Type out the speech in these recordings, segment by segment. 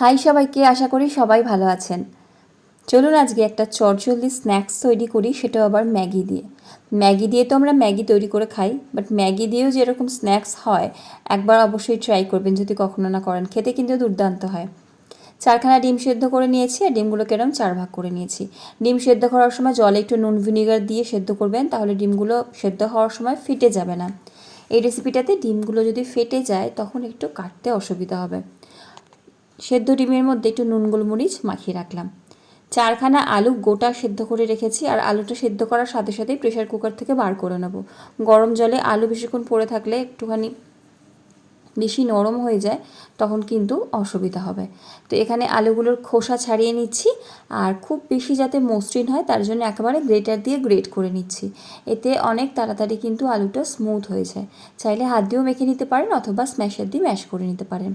High সবাইকে, আশা করি সবাই ভালো আছেন। চলুন আজকে একটা চটজলদি স্ন্যাক্স তৈরি করি সেটাও আবার ম্যাগি দিয়ে। ম্যাগি দিয়ে তো আমরা ম্যাগি তৈরি করে খাই, বাট ম্যাগি দিয়েও যেরকম স্ন্যাক্স হয়, একবার অবশ্যই ট্রাই করবেন যদি কখনো না করেন। খেতে কিন্তু দুর্দান্ত হয়। চারখানা ডিম সেদ্ধ করে নিয়েছি, আর ডিমগুলোকে এরকম চার ভাগ করে নিয়েছি। ডিম সেদ্ধ করার সময় জলে একটু নুন ভিনিগার দিয়ে সেদ্ধ করবেন, তাহলে ডিমগুলো সেদ্ধ হওয়ার সময় ফেটে যাবে না। এই রেসিপিটাতে ডিমগুলো যদি ফেটে যায়, তখন একটু কাটতে অসুবিধা হবে। সেদ্ধ ডিমের মধ্যে একটু নুন গোলমরিচ মাখিয়ে রাখলাম। চারখানা আলু গোটা সেদ্ধ করে রেখেছি আর আলুটা সেদ্ধ করার সাথে সাথেই প্রেশার কুকার থেকে বার করে নেব। গরম জলে আলু বেশিক্ষণ পড়ে থাকলে একটুখানি বেশি নরম হয়ে যায়, তখন কিন্তু অসুবিধা হবে। তো এখানে আলুগুলোর খোসা ছাড়িয়ে নিচ্ছি আর খুব বেশি যাতে মসৃণ হয় তার জন্য একেবারে গ্রেটার দিয়ে গ্রেট করে নিচ্ছি। এতে অনেক তাড়াতাড়ি কিন্তু আলুটা স্মুথ হয়ে যায়। চাইলে হাত দিয়েও মেখে নিতে পারেন অথবা স্ম্যাশার দিয়ে ম্যাশ করে নিতে পারেন।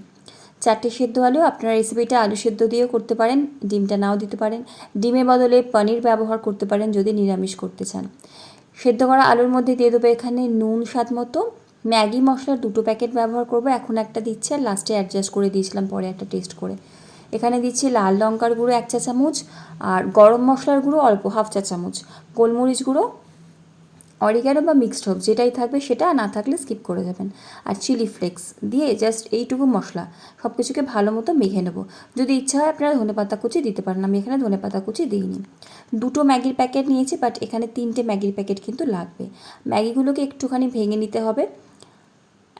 চারটে সেদ্ধ আলু, আপনারা রেসিপিটা আলু সেদ্ধ দিয়েও করতে পারেন, ডিমটা নাও দিতে পারেন। ডিমের বদলে পনির ব্যবহার করতে পারেন যদি নিরামিষ করতে চান। সেদ্ধ করা আলুর মধ্যে দিয়ে দেবো এখানে নুন স্বাদ মতো। ম্যাগি মশলার দুটো প্যাকেট ব্যবহার করব, এখন একটা দিচ্ছে আর লাস্টে অ্যাডজাস্ট করে দিয়েছিলাম পরে একটা টেস্ট করে। এখানে দিচ্ছি লাল লঙ্কার গুঁড়ো এক চা চামচ আর গরম মশলার গুঁড়ো অল্প হাফ চা চামচ গোলমরিচ গুঁড়ো অরিগ্যানো বা মিক্সড হোক, যেটাই থাকবে সেটা না থাকলে স্কিপ করে যাবেন। আর চিলি ফ্লেক্স দিয়ে জাস্ট এইটুকু মশলা সব কিছুকে ভালো মতো মেখে নেব। যদি ইচ্ছা হয় আপনারা ধনে পাতা কুচি দিতে পারেন, আমি এখানে ধনে পাতা কুচি দিইনি। দুটো ম্যাগির প্যাকেট নিয়েছি বাট এখানে তিনটে ম্যাগির প্যাকেট কিন্তু লাগবে। ম্যাগিগুলোকে একটুখানি ভেঙে নিতে হবে।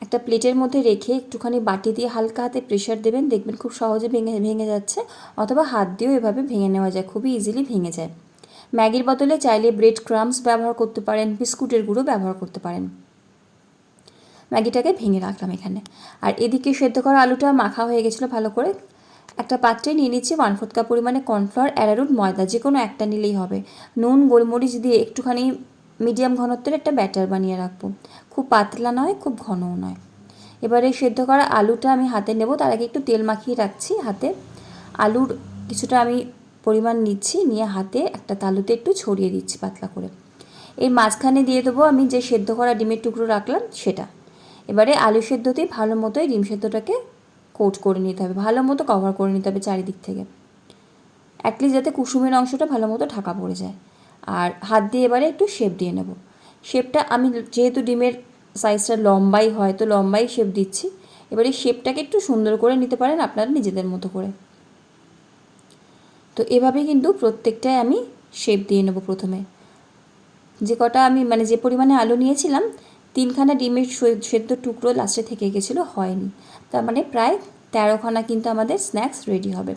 একটা প্লেটের মধ্যে রেখে একটুখানি বাটি দিয়ে হালকা হাতে প্রেশার দেবেন, দেখবেন খুব সহজে ভেঙে ভেঙে যাচ্ছে, অথবা হাত দিয়েও এভাবে ভেঙে নেওয়া যায়, খুবই ইজিলি ভেঙে যায়। ম্যাগির বদলে চাইলে ব্রেড ক্রামস ব্যবহার করতে পারেন, বিস্কুটের গুঁড়ো ব্যবহার করতে পারেন। ম্যাগিটাকে ভেঙে রাখলাম এখানে। আর এদিকে সেদ্ধ করা আলুটা মাখা হয়ে গেছিল ভালো করে। একটা পাত্রে নিয়ে নিচ্ছি ওয়ান ফোর্থ কাপ পরিমাণে কর্নফ্লাওয়ার অ্যারারুট ময়দা যে কোনো একটা নিলেই হবে। নুন, গোলমরিচ দিয়ে একটুখানি মিডিয়াম ঘনত্বের একটা ব্যাটার বানিয়ে রাখব। খুব পাতলা নয়, খুব ঘনও নয়। এবারে সেদ্ধ করা আলুটা আমি হাতে নেব, তার আগে একটু তেল মাখিয়ে রাখছি হাতে। আলুর কিছুটা আমি পরিমাণ নিচ্ছি, নিয়ে হাতে একটা তালুতে একটু ছড়িয়ে দিচ্ছি পাতলা করে। এই মাঝখানে দিয়ে দেবো আমি যে সেদ্ধ করা ডিমের টুকরো রাখলাম সেটা। এবারে আলু সেদ্ধতেই ভালো মতোই ডিম সেদ্ধটাকে কোট করে নিতে হবে, ভালো মতো কভার করে নিতে হবে চারিদিক থেকে। অ্যাটলিস্ট যাতে কুসুমের অংশটা ভালো মতো ঢাকা পড়ে যায়। আর হাত দিয়ে এবারে একটু শেপ দিয়ে নেব। শেপটা আমি যেহেতু ডিমের সাইজটা লম্বাই হয়, তো লম্বাই শেপ দিচ্ছি। এবারে শেপটাকে একটু সুন্দর করে নিতে পারেন আপনারা নিজেদের মতো করে। তো এভাবে কিন্তু প্রত্যেকটাই আমি শেপ দিয়ে নেব প্রথমে। যে কটা আমি মানে যে পরিমাণে আলু নিয়েছিলাম, তিনখানা ডিমের সেদ্ধ টুকরো লাস্টে থেকে গেছিল, হয়নি। তার মানে প্রায় তেরোখানা কিন্তু আমাদের স্ন্যাক্স রেডি হবে।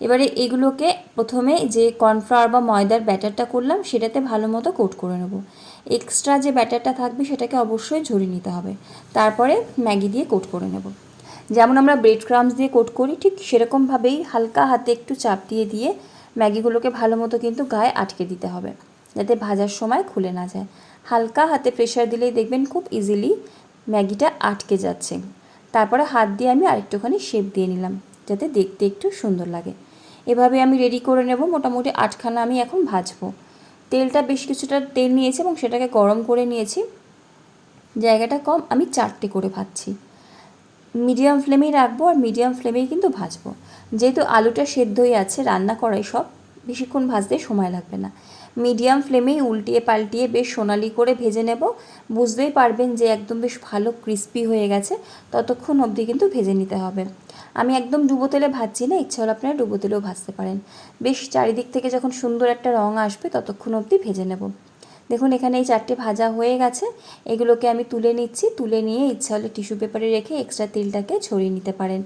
এবারে এগুলোকে প্রথমে যে কর্নফ্লাওয়ার বা ময়দার ব্যাটারটা করলাম, সেটাতে ভালো মতো কোট করে নেব। এক্সট্রা যে ব্যাটারটা থাকবে, সেটাকে অবশ্যই ঝরিয়ে নিতে হবে। তারপরে ম্যাগি দিয়ে কোট করে নেব। যেমন আমরা ব্রেড ক্রামস দিয়ে কোট করি, ঠিক সেরকমভাবেই হালকা হাতে একটু চাপ দিয়ে দিয়ে ম্যাগিগুলোকে ভালো মতো কিন্তু গায়ে আটকে দিতে হবে, যাতে ভাজার সময় খুলে না যায়। হালকা হাতে প্রেশার দিলেই দেখবেন খুব ইজিলি ম্যাগিটা আটকে যাচ্ছে। তারপরে হাত দিয়ে আমি আরেকটুখানি শেপ দিয়ে নিলাম, যাতে দেখতে একটু সুন্দর লাগে। এভাবে আমি রেডি করে নেব, মোটামুটি আটখানা আমি এখন ভাজবো। তেলটা বেশ কিছুটা তেল নিয়েছি এবং সেটাকে গরম করে নিয়েছি। জায়গাটা কম, আমি চারটে করে ভাজছি। মিডিয়াম ফ্লেমেই রাখব আর মিডিয়াম ফ্লেমেই কিন্তু ভাজবো। যেহেতু আলুটা সেদ্ধই আছে, রান্না করাই সব, বেশিক্ষণ ভাজতে সময় লাগবে না। মিডিয়াম ফ্লেমেই উল্টিয়ে পাল্টিয়ে বেশ সোনালি করে ভেজে নেব। বুঝতেই পারবেন যে একদম বেশ ভালো ক্রিস্পি হয়ে গেছে, ততক্ষণ অবধি কিন্তু ভেজে নিতে হবে। আমি একদম ডুবো তেলে ভাজছি না, ইচ্ছা হলে আপনারা ডুবো তেলেও ভাজতে পারেন। বেশ চারিদিক থেকে যখন সুন্দর একটা রঙ আসবে, ততক্ষণ অবধি ভেজে নেব। দেখুন, এখানে এই চারটে ভাজা হয়ে গেছে। এগুলোকে আমি তুলে নিচ্ছি। তুলে নিয়ে ইচ্ছা হলে টিস্যু পেপারে রেখে এক্সট্রা তেলটাকে ছড়িয়ে নিতে পারেন।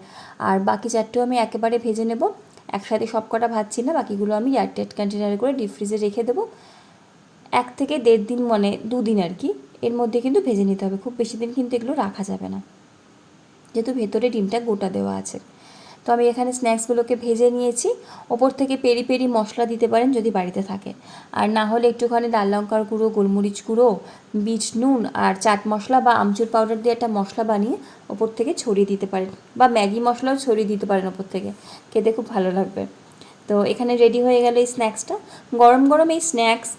আর বাকি চারটেও আমি একেবারে ভেজে নেব। একসাথে সব কটা ভাজছি না, বাকিগুলো আমি এয়ারটাইট কন্টেনারে করে ডিপ ফ্রিজে রেখে দেবো। এক থেকে দেড় দিন মানে দুদিন আর কি, এর মধ্যে কিন্তু ভেজে নিতে হবে। খুব বেশি দিন কিন্তু এগুলো রাখা যাবে না। যেহেতু ভেতরে ডিমটা গোটা দেওয়া আছে। তো আমি এখানে স্ন্যাক্সগুলোকে ভেজে নিয়েছি। ওপর থেকে পেরি পেরি মশলা দিতে পারেন যদি বাড়িতে থাকে। আর না হলে একটুখানি লাল লঙ্কার গুঁড়ো, গোলমরিচ গুঁড়ো, বীজ নুন আর চাট মশলা বা আমচুর পাউডার দিয়ে একটা মশলা বানিয়ে ওপর থেকে ছড়িয়ে দিতে পারেন। বা ম্যাগি মশলাও ছড়িয়ে দিতে পারেন ওপর থেকে। খেতে খুব ভালো লাগবে। তো এখানে রেডি হয়ে গেল এই স্ন্যাক্সটা গরম গরম এই স্ন্যাক্স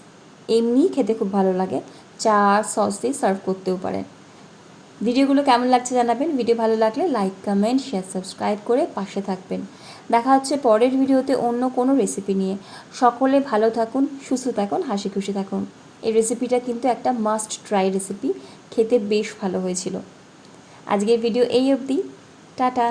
এমনিই খেতে খুব ভালো লাগে। চা সস দিয়ে সার্ভ করতেও পারেন। ভিডিওগুলো কেমন লাগছে জানাবেন। ভিডিও ভালো লাগলে লাইক, কমেন্ট শেয়ার সাবস্ক্রাইব করে পাশে থাকবেন। দেখা হচ্ছে পরের ভিডিওতে অন্য কোনো রেসিপি নিয়ে। সকলে ভালো থাকুন, সুস্থ থাকুন, হাসি খুশি থাকুন। এই রেসিপিটা কিন্তু একটা মাস্ট ট্রাই রেসিপি খেতে বেশ ভালো হয়েছিল। আজকের ভিডিও এই অবধি। টাটা।